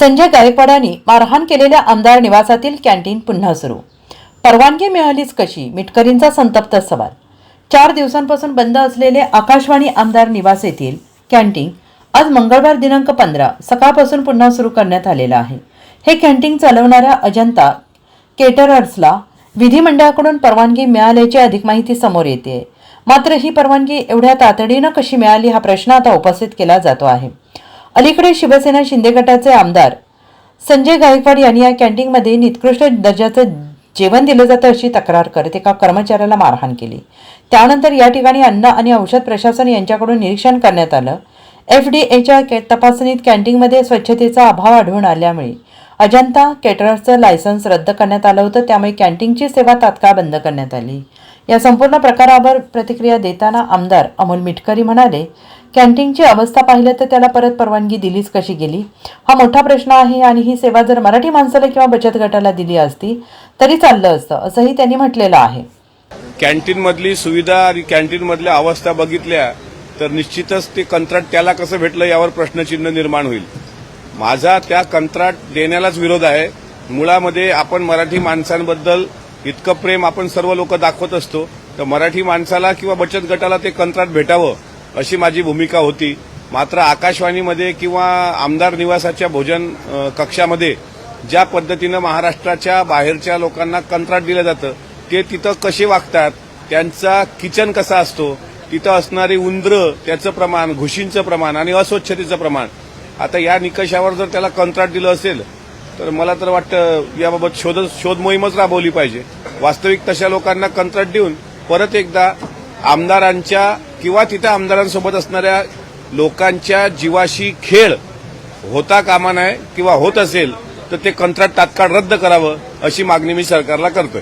संजय गायकवाडांनी मारहाण केलेल्या आमदार निवासातील कॅन्टीन पुन्हा सुरू. परवानगी मिळालीच कशी? मिटकरींचा संतप्त सवाल. चार दिवसांपासून बंद असलेले आकाशवाणी आमदार निवास येथील कॅन्टीन आज मंगळवार दिनांक पंधरा सकाळपासून पुन्हा सुरू करण्यात आलेलं आहे. हे कॅन्टीन चालवणाऱ्या अजंता केटरर्सला विधिमंडळाकडून परवानगी मिळाल्याची अधिक माहिती समोर येते. मात्र ही परवानगी एवढ्या तातडीनं कशी मिळाली हा प्रश्न आता उपस्थित केला जातो आहे. अलीकडे शिवसेना शिंदे गटाचे आमदार संजय गायकवाड यांनी या कॅन्टीनमध्ये निकृष्ट दर्जाचं जेवण दिलं जातं अशी तक्रार करत एका कर्मचाऱ्याला मारहाण केली. त्यानंतर या ठिकाणी अन्न आणि औषध प्रशासन यांच्याकडून निरीक्षण करण्यात आलं. एफ डी एच्या तपासणीत कॅन्टीनमध्ये स्वच्छतेचा अभाव आढळून आल्यामुळे अजंता केटरर्सचं लायसन्स रद्द करण्यात आलं होतं. त्यामुळे कॅन्टीनची सेवा तात्काळ बंद करण्यात आली. या संपूर्ण प्रकारावर प्रतिक्रिया देताना आमदार अमोल मिटकरी म्हणाले कॅन्टीनची अवस्था पाहिलं तर त्याला परत परवानगी दिलीच कशी गेली? हा मोठा प्रश्न आहे आणि ही सेवा जर मराठी माणसाला किंवा बचत गटाला दिली असती तरी चाललं असतं असंही त्यांनी म्हटलेलं आहे. कॅन्टीनमधली सुविधा आणि कॅन्टीनमधल्या अवस्था बघितल्या तर निश्चितच ते कंत्राट त्याला कसं भेटलं यावर प्रश्नचिन्ह निर्माण होईल. माझा त्या कंत्राट देण्यालाच विरोध आहे. मुळामध्ये आपण मराठी माणसांबद्दल इतकं प्रेम आपण सर्व लोक दाखवत असतो तर मराठी माणसाला किंवा बचत गटाला ते कंत्राट भेटावं अशी माझी भूमिका होती. मात्र आकाशवाणीमध्ये किंवा आमदार निवासाच्या भोजन कक्षामध्ये ज्या पद्धतीनं महाराष्ट्राच्या बाहेरच्या लोकांना कंत्राट दिलं जातं ते तिथं कसे वागतात त्यांचा किचन कसा असतो तिथं असणारी उंदरं त्याचं प्रमाण घुशींचं प्रमाण आणि अस्वच्छतेचं प्रमाण. आता या निकषावर जर त्याला कंत्राट दिलं असेल तर मला तर वाटतं याबाबत शोध शोध मोहीमच राबवली पाहिजे. वास्तविक तशा लोकांना कंत्राट देऊन परत एकदा आमदारांच्या किंवा तिथं आमदारांसोबत असणाऱ्या लोकांच्या जीवाशी खेळ होता कामा नये किंवा होत असेल तर ते कंत्राट तात्काळ रद्द करावं अशी मागणी मी सरकारला करतोय.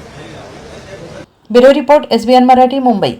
Bureau report SBN Marathi Mumbai.